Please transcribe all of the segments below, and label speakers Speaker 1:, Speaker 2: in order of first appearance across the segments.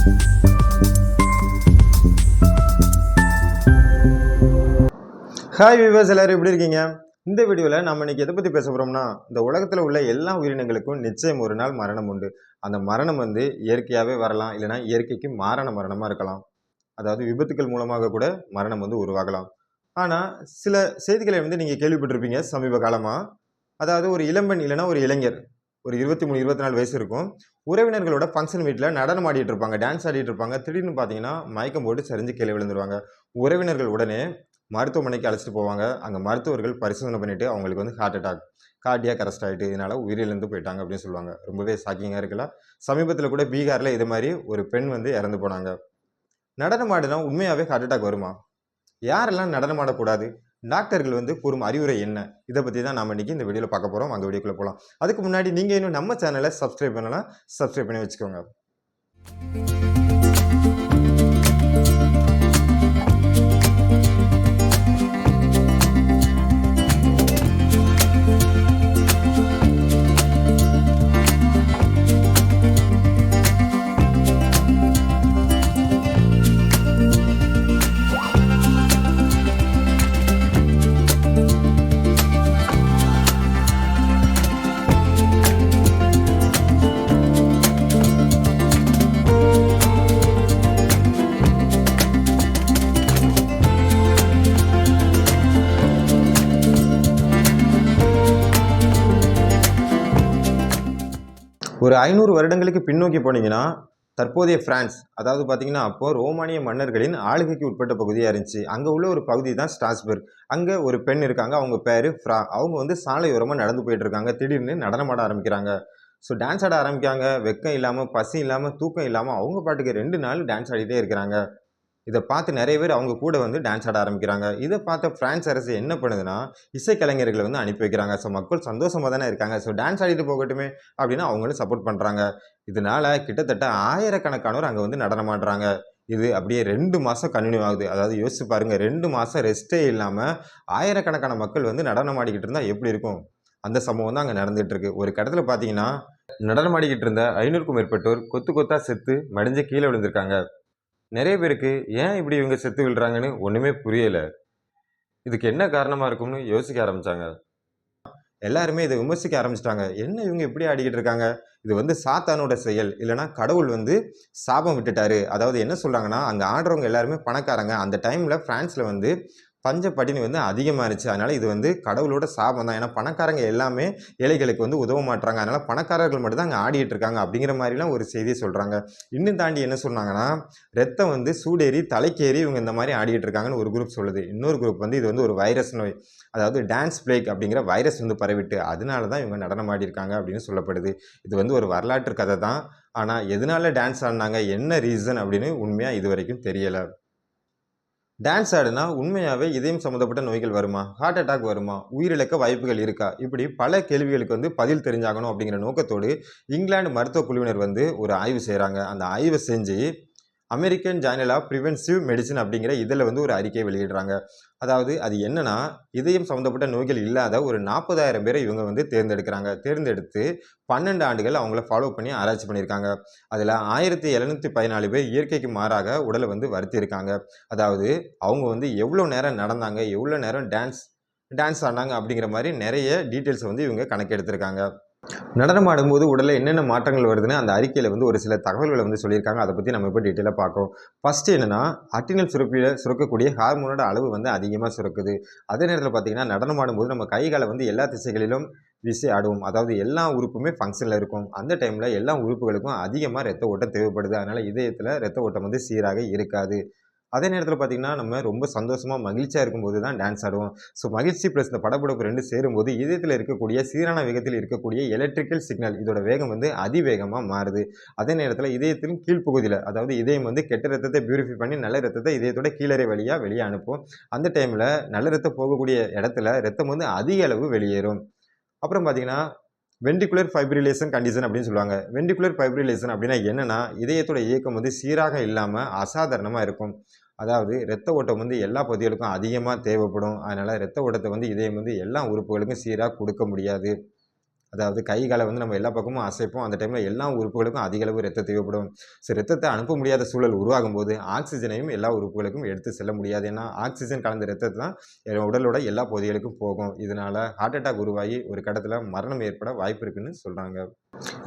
Speaker 1: Hi viewers எல்லோரும் எப்படி இருக்கீங்க? இந்த வீடியோவில் நம்ம இன்றைக்கி எதை பற்றி பேச போகிறோம்னா இந்த உலகத்தில் உள்ள எல்லா உயிரினங்களுக்கும் நிச்சயம் ஒரு நாள் மரணம் உண்டு. அந்த மரணம் வந்து இயற்கையாகவே வரலாம் இல்லைனா இயற்கைக்கு மாறான மரணமாக இருக்கலாம். அதாவது விபத்துக்கள் மூலமாக கூட மரணம் வந்து உருவாகலாம். ஆனால் சில செய்திகளை வந்து நீங்கள் கேள்விப்பட்டிருப்பீங்க சமீப காலமாக அதாவது ஒரு இளம்பெண் இல்லைனா ஒரு இளைஞர். ஒரு இருபத்தி மூணு இருபத்தி நாலு வயசு இருக்கும். உறவினர்களோட ஃபங்க்ஷன் வீட்டில் நடனம் ஆடிட்டு இருப்பாங்க டான்ஸ் ஆடிட்டு இருப்பாங்க. திடீர்னு பார்த்தீங்கன்னா மயக்கம் போட்டு சரிஞ்சு கீழே விழுந்துருவாங்க. உறவினர்கள் உடனே மருத்துவமனைக்கு அழைச்சிட்டு போவாங்க. அங்கே மருத்துவர்கள் பரிசோதனை பண்ணிவிட்டு அவங்களுக்கு வந்து ஹார்ட் அட்டாக் கார்டியாக அரெஸ்ட் ஆகிட்டு இதனால் உயிரிழந்து போயிட்டாங்க அப்படின்னு சொல்லுவாங்க. ரொம்பவே ஷாக்கிங்காக இருக்குல்ல? சமீபத்தில் கூட பீகாரில் இது மாதிரி ஒரு பெண் வந்து இறந்து போனாங்க. நடனம் ஆடினா உண்மையாகவே ஹார்ட் அட்டாக் வருமா? யாரெல்லாம் நடனம் ஆடக்கூடாது? டாக்டர்கள் வந்து கூறும் அறிவுரை என்ன? இதை பற்றி தான் நம்ம இன்றைக்கி இந்த வீடியோவில் பார்க்க போகிறோம் அங்கே வீடியோக்குள்ளே போகலாம் அதுக்கு முன்னாடி நீங்கள் இன்னும் நம்ம சேனலை சப்ஸ்கிரைப் பண்ணலாம் சப்ஸ்கிரைப் பண்ணி வச்சுக்கோங்க. ஒரு ஐநூறு வருடங்களுக்கு பின்னோக்கி போனீங்கன்னா தற்போதைய பிரான்ஸ் அதாவது பார்த்தீங்கன்னா அப்போ ரோமானிய மன்னர்களின் ஆளுகைக்கு உட்பட்ட பகுதியாக இருந்துச்சு. அங்கே உள்ள ஒரு பகுதி தான் ஸ்டாஸ்பர்க் அங்கே ஒரு பெண் இருக்காங்க அவங்க பேர் ஃப்ரா அவங்க வந்து சாலையோரமாக நடந்து போயிட்டு இருக்காங்க. திடீர்னு நடனமாட ஆரம்பிக்கிறாங்க. ஸோ டான்ஸ் ஆட ஆரம்பிக்காங்க வெக்கம் இல்லாமல் பசி இல்லாமல் தூக்கம் இல்லாமல் அவங்க பாட்டுக்கு ரெண்டு நாள் டான்ஸ் ஆடிட்டே இருக்கிறாங்க. இதை பார்த்து நிறைய பேர் அவங்க கூட வந்து டான்ஸ் ஆட ஆரம்பிக்கிறாங்க. இதை பார்த்த பிரான்ஸ் அரசு என்ன பண்ணுதுன்னா இசைக்கலைஞர்களை வந்து அனுப்பி வைக்கிறாங்க. ஸோ மக்கள் சந்தோஷமாக தானே இருக்காங்க. ஸோ டான்ஸ் ஆடிட்டு போகட்டுமே அப்படின்னு அவங்களும் சப்போர்ட் பண்ணுறாங்க இதனால கிட்டத்தட்ட ஆயிரக்கணக்கானோர் அங்கே வந்து நடனமாடுறாங்க இது அப்படியே ரெண்டு மாதம் கண்டினியூ ஆகுது. அதாவது யோசிச்சு பாருங்கள் ரெண்டு மாதம் ரெஸ்ட்டே இல்லாமல் ஆயிரக்கணக்கான மக்கள் வந்து நடனம் ஆடிக்கிட்டு இருந்தால் எப்படி இருக்கும்? அந்த சம்பவம் தான் அங்கே நடந்துட்டு இருக்கு. ஒரு கடத்தில் பார்த்தீங்கன்னா நடனமாடிக்கிட்டு இருந்த ஐநூறுக்கும் மேற்பட்டோர் கொத்து கொத்தா செத்து மடிஞ்சு கீழே விழுந்திருக்காங்க. நிறைய பேருக்கு ஏன் இப்படி இவங்க செத்து விழுறாங்கன்னு ஒன்றுமே புரியலை. இதுக்கு என்ன காரணமாக இருக்கும்னு யோசிக்க ஆரம்பித்தாங்க எல்லாருமே இதை விமர்சிக்க ஆரம்பிச்சிட்டாங்க. என்ன இவங்க இப்படி ஆடிக்கிட்டு இருக்காங்க? இது வந்து சாத்தானோட செயல். இல்லைனா கடவுள் வந்து சாபம் விட்டுட்டாரு. அதாவது என்ன சொல்கிறாங்கன்னா அங்கே ஆடுறவங்க எல்லாருமே பணக்காரங்க. அந்த டைமில் ஃப்ரான்ஸில் வந்து பஞ்ச பட்டினி வந்து அதிகமாக இருந்துச்சு அதனால் இது வந்து கடவுளோட சாபம் தான். ஏன்னா பணக்காரங்க எல்லாமே ஏழைகளுக்கு வந்து உதவ மாட்டுறாங்க அதனால் பணக்காரர்கள் மட்டும் தான் அங்கே ஆடிட்டு இருக்காங்க அப்படிங்கிற மாதிரிலாம் ஒரு செய்தியை சொல்கிறாங்க இன்னும் தாண்டி என்ன சொன்னாங்கன்னா ரத்தம் வந்து சூடேறி தலைக்கேறி இவங்க இந்த மாதிரி ஆடிட்டு இருக்காங்கன்னு ஒரு குரூப் சொல்லுது. இன்னொரு குரூப் வந்து இது வந்து ஒரு வைரஸ் நோய். அதாவது டான்ஸ் பிளேக் அப்படிங்கிற வைரஸ் வந்து பரவிட்டு அதனால தான் இவங்க நடனம் ஆடிருக்காங்க அப்படின்னு சொல்லப்படுது. இது வந்து ஒரு வரலாற்று கதை தான். ஆனால் எதனால டான்ஸ் ஆடினாங்க என்ன ரீசன் அப்படின்னு உண்மையாக இது வரைக்கும் தெரியலை. டான்ஸ் ஆடுனா உண்மையாகவே இதயம் சம்மந்தப்பட்ட நோய்கள் வருமா? ஹார்ட் அட்டாக் வருமா? உயிரிழக்க வாய்ப்புகள் இருக்கா? இப்படி பல கேள்விகளுக்கு வந்து பதில் தெரிஞ்சாகணும் அப்படிங்கிற நோக்கத்தோடு இங்கிலாந்து மருத்துவ குழுவினர் வந்து ஒரு ஆய்வு செய்கிறாங்க அந்த ஆய்வை செஞ்சு American journal of preventive medicine அப்படிங்கிற இதில் வந்து ஒரு அறிக்கை வெளியிடுறாங்க. அதாவது அது என்னன்னா இதயம் சம்மந்தப்பட்ட நோய்கள் இல்லாத ஒரு நாற்பதாயிரம் பேரை இவங்க வந்து தேர்ந்தெடுக்கிறாங்க. தேர்ந்தெடுத்து பன்னெண்டு ஆண்டுகள் அவங்கள ஃபாலோ பண்ணி ஆராய்ச்சி பண்ணியிருக்காங்க. அதில் ஆயிரத்தி எழுநூற்றி பதினாலு பேர் இயற்கைக்கு மாறாக உடலை வந்து வருத்தியிருக்காங்க. அதாவது அவங்க வந்து எவ்வளோ நேரம் நடந்தாங்க எவ்வளோ நேரம் டான்ஸ் டான்ஸ் ஆடினாங்க அப்படிங்கிற மாதிரி நிறைய டீட்டெயில்ஸை வந்து இவங்க கணக்கெடுத்திருக்காங்க நடனம் ஆடும்போது உடலில் என்னென்ன மாற்றங்கள் வருதுன்னு அந்த அறிக்கையில் வந்து ஒரு சில தகவல்களை வந்து சொல்லியிருக்காங்க. அதை பற்றி நம்ம இப்போ டீட்டெயிலாக பார்க்குறோம். ஃபஸ்ட்டு என்னென்னா அட்டினல் சுரப்பியில் சுரக்கக்கூடிய ஹார்மோனோட அளவு வந்து அதிகமாக சுரக்குது. அதே நேரத்தில் பார்த்தீங்கன்னா நடனம் ஆடும்போது நம்ம கைகளை வந்து எல்லா திசைகளிலும் வீசி ஆடுவோம். அதாவது எல்லா உறுப்புமே ஃபங்க்ஷனில் இருக்கும். அந்த டைமில் எல்லா உறுப்புகளுக்கும் அதிகமாக ரத்த ஓட்டம் தேவைப்படுது. அதனால் இதயத்தில் ரத்த ஓட்டம் வந்து சீராக இருக்காது. அதே நேரத்தில் பார்த்தீங்கன்னா நம்ம ரொம்ப சந்தோஷமாக மகிழ்ச்சியாக இருக்கும்போது தான் டான்ஸ் ஆடுவோம். ஸோ மகிழ்ச்சி ப்ளஸ் இந்த படப்படப்பு ரெண்டு சேரும்போது இதயத்தில் இருக்கக்கூடிய சீரான வேகத்தில் இருக்கக்கூடிய எலக்ட்ரிக்கல் சிக்னல் இதோட வேகம் வந்து அதிவேகமாக மாறுது. அதே நேரத்தில் இதயத்தின் கீழ்ப்பகுதியில் அதாவது இதயம் வந்து கெட்ட ரத்தத்தை பியூரிஃபை பண்ணி நல்ல ரத்தத்தை இதயத்தோட கீழறை வழியாக வெளியே அனுப்பும். அந்த டைமில் நல்ல ரத்தம் போகக்கூடிய இடத்துல ரத்தம் வந்து அதிக அளவு வெளியேறும். அப்புறம் பார்த்தீங்கன்னா வெண்டிகுலர் ஃபைப்ரிலேஷன் கண்டிஷன் அப்படின்னு சொல்லுவாங்க. வெண்டிகுலர் ஃபைப்ரிலேஷன் அப்படின்னா என்னென்னா இதயத்தோட இயக்கம் வந்து சீராக இல்லாமல் அசாதாரணமாக இருக்கும். அதாவது இரத்த ஓட்டம் வந்து எல்லா பகுதிகளுக்கும் அதிகமாக தேவைப்படும். அதனால் இரத்த ஓட்டத்தை வந்து இதயம் வந்து எல்லா உறுப்புகளுக்கும் சீராக கொடுக்க முடியாது. அதாவது கை காலை வந்து நம்ம எல்லா பக்கமும் அசைப்போம். அந்த டைமில் எல்லா உறுப்புகளுக்கும் அதிக அளவு ரத்தம் தேவைப்படும். ஸோ ரத்தத்தை அனுப்ப முடியாத சூழல் உருவாகும் போது ஆக்சிஜனையும் எல்லா உறுப்புகளுக்கும் எடுத்து செல்ல முடியாது. ஏன்னா ஆக்சிஜன் கலந்த ரத்தத்தை தான் உடலோட எல்லா பகுதிகளுக்கும் போகும். இதனால் ஹார்ட் அட்டாக் உருவாகி ஒரு கட்டத்தில் மரணம் ஏற்பட வாய்ப்பு இருக்குன்னு சொல்கிறாங்க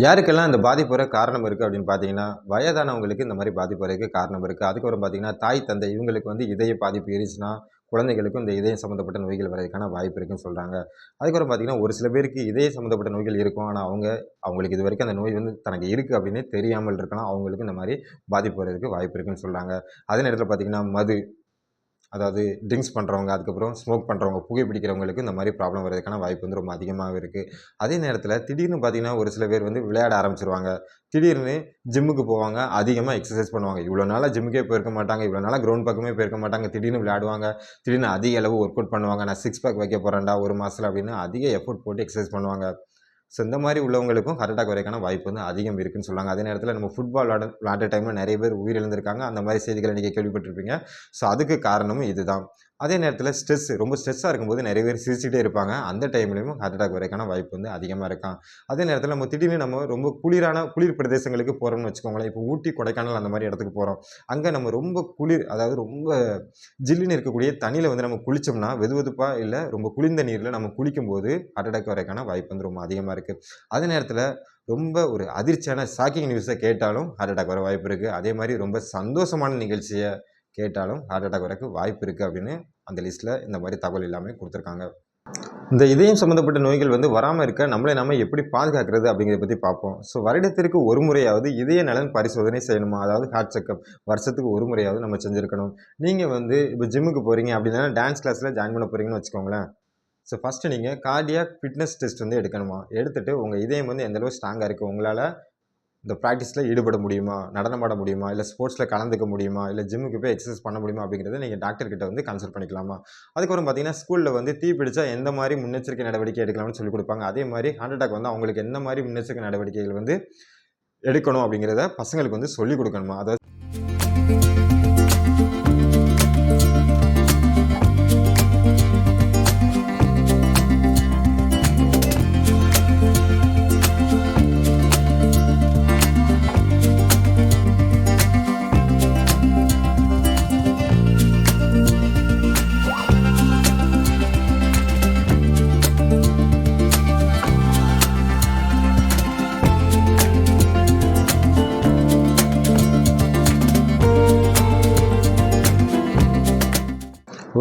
Speaker 1: யாருக்கெல்லாம் இந்த பாதிப்பு வர காரணம் இருக்குது அப்படின்னு பார்த்தீங்கன்னா வயதானவங்களுக்கு இந்த மாதிரி பாதிப்பு வரதுக்கு காரணம் இருக்குது அதுக்கப்புறம் பார்த்தீங்கன்னா தாய் தந்தை இவங்களுக்கு வந்து இதய பாதிப்பு இருந்துச்சுன்னா குழந்தைகளுக்கும் இந்த இதயம் சம்மந்தப்பட்ட நோய்கள் வரதுக்கான வாய்ப்பு இருக்குன்னு சொல்கிறாங்க அதுக்கப்புறம் பார்த்தீங்கன்னா ஒரு சில பேருக்கு இதய சம்மந்தப்பட்ட நோய்கள் இருக்கும். ஆனால் அவங்க அவங்களுக்கு இது வரைக்கும் அந்த நோய் வந்து தனக்கு இருக்குது அப்படின்னே தெரியாமல் இருக்கலாம். அவங்களுக்கு இந்த மாதிரி பாதிப்பு வரதுக்கு வாய்ப்பு இருக்குன்னு சொல்கிறாங்க அதே நேரத்தில் பார்த்தீங்கன்னா மது அதாவது ட்ரிங்க்ஸ் பண்ணுறவங்க அதுக்கப்புறம் ஸ்மோக் பண்ணுறவங்க புகை பிடிக்கிறவங்களுக்கு இந்த மாதிரி ப்ராப்ளம் வரதுக்கான வாய்ப்பு வந்து ரொம்ப அதிகமாகவே இருக்குது அதே நேரத்தில் திடீர்னு பார்த்தீங்கன்னா ஒரு சில பேர் வந்து விளையாட ஆரம்பிச்சிருவாங்க. திடீர்னு ஜிம்முக்கு போவாங்க அதிகமாக எக்ஸசைஸ் பண்ணுவாங்க. இவ்வளோ நாளாக ஜிம்முக்கே போயிருக்க மாட்டாங்க இவ்வளோ நாளாக கிரவுண்ட் பக்கமே போயிருக்க மாட்டாங்க திடீர்னு விளையாடுவாங்க திடீர்னு அதிக அளவு ஒர்க் அவுட் பண்ணுவாங்க நான் சிக்ஸ் பேக் வைக்க போகிறேன்டா ஒரு மாதத்தில் அப்படின்னு அதிக எஃபோர்ட் போட்டு எக்ஸசைஸ் பண்ணுவாங்க. ஸோ இந்த மாதிரி உள்ளவங்களுக்கும் ஹார்ட் அட்டாக் வரைக்கான வாய்ப்பு வந்து அதிகம் இருக்குன்னு சொல்லுவாங்க அதே நேரத்தில் நம்ம ஃபுட்பால் விளாட விளாண்ட டைமில் நிறைய பேர் உயிரிழந்திருக்காங்க. அந்த மாதிரி செய்திகளை நீங்கள் கேள்விப்பட்டிருப்பீங்க. ஸோ அதுக்கு காரணமும் இதுதான். அதே நேரத்தில் ஸ்ட்ரெஸ் ரொம்ப ஸ்ட்ரெஸ்ஸாக இருக்கும்போது நிறைய பேர் சிரிச்சுட்டே இருப்பாங்க. அந்த டைம்லையும் ஹார்ட் அட்டாக் வரைக்கான வாய்ப்பு வந்து அதிகமாக இருக்கான் அதே நேரத்தில் நம்ம திடீர்னு நம்ம ரொம்ப குளிரான குளிர் பிரதேசங்களுக்கு போகிறோம்னு வச்சுக்கோங்களேன். இப்போ ஊட்டி கொடைக்கானல் அந்த மாதிரி இடத்துக்கு போகிறோம் அங்கே நம்ம ரொம்ப குளிர் அதாவது ரொம்ப ஜில்லுன்னு இருக்கக்கூடிய தண்ணியில் வந்து நம்ம குளித்தோம்னா வெது வெதுப்பாக இல்லை ரொம்ப குளிர்ந்த நீரில் நம்ம குளிக்கும்போது ஹார்ட் அட்டாக் வரைக்கான வாய்ப்பு வந்து ரொம்ப அதிகமாக இருக்குது அதே நேரத்தில் ரொம்ப ஒரு அதிர்ச்சியான ஷாக்கிங் நியூஸை கேட்டாலும் ஹார்ட் அட்டாக் வர வாய்ப்பு இருக்குது அதே மாதிரி ரொம்ப சந்தோஷமான நிகழ்ச்சியை கேட்டாலும் ஹார்ட் அட்டாக் வரக்கு வாய்ப்பு இருக்குது அப்படின்னு அந்த லிஸ்ட்டில் இந்த மாதிரி தகவல் எல்லாமே கொடுத்துருக்காங்க. இந்த இதயம் சம்மந்தப்பட்ட நோய்கள் வந்து வராமல் இருக்க நம்மளை நம்ம எப்படி பாதுகாக்கிறது அப்படிங்கிறத பற்றி பார்ப்போம். ஸோ வருடத்திற்கு ஒரு முறையாவது இதய நலன் பரிசோதனை செய்யணுமா? அதாவது ஹார்ட் செக்கப் வருஷத்துக்கு ஒரு முறையாவது நம்ம செஞ்சுருக்கணும். நீங்கள் வந்து இப்போ ஜிம்முக்கு போகிறீங்க அப்படின்னா டான்ஸ் கிளாஸில் ஜாயின் பண்ண போகிறீங்கன்னு வச்சுக்கோங்களேன். ஸோ ஃபஸ்ட்டு நீங்கள் கார்டியாக் ஃபிட்னஸ் டெஸ்ட் வந்து எடுக்கணுமா? எடுத்துகிட்டு உங்கள் இதயம் வந்து எந்தளவு ஸ்ட்ராங்காக இருக்குது உங்களால் இந்த ப்ராக்டிஸில் ஈடுபட முடியுமா? நடனமாட முடியுமா? இல்லை ஸ்போர்ட்ஸில் கலந்துக்க முடியுமா? இல்லை ஜிம்முக்கு போய் எக்ஸசைஸ் பண்ண முடியுமா? அப்படிங்கிறத நீங்கள் டாக்டர்கிட்ட வந்து கன்சல்ட் பண்ணிக்கலாமா? அதுக்கப்புறம் பார்த்தீங்கன்னா ஸ்கூலில் வந்து தீ பிடிச்சா எந்த மாதிரி முன்னெச்சரிக்கை நடவடிக்கை எடுக்கலாம்னு சொல்லி கொடுப்பாங்க. அதே மாதிரி ஹார்ட் அட்டாக் வந்து அவங்களுக்கு எந்த மாதிரி முன்னெச்சரிக்கை நடவடிக்கைகள் வந்து எடுக்கணும் அப்படிங்கிறத பசங்களுக்கு வந்து சொல்லிக் கொடுக்கணுமா? அதாவது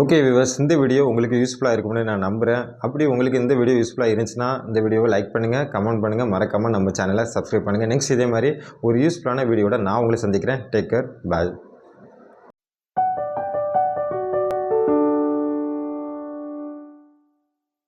Speaker 1: ஓகே விவர்ஸ் இந்த வீடியோ உங்களுக்கு யூஸ்ஃபுல்லாக இருக்கும்னு நான் நம்புகிறேன் அப்படி உங்களுக்கு இந்த வீடியோ யூஸ்ஃபுல்லாக இருந்துச்சுன்னா இந்த வீடியோவை லைக் பண்ணுங்கள் கமெண்ட் பண்ணுங்கள் மறக்காமல் நம்ம சேனலை சப்ஸ்கிரைப் பண்ணுங்கள் நெக்ஸ்ட் இதே மாதிரி ஒரு யூஸ்ஃபுல்லான வீடியோட நான் உங்களை சந்திக்கிறேன். Take care bye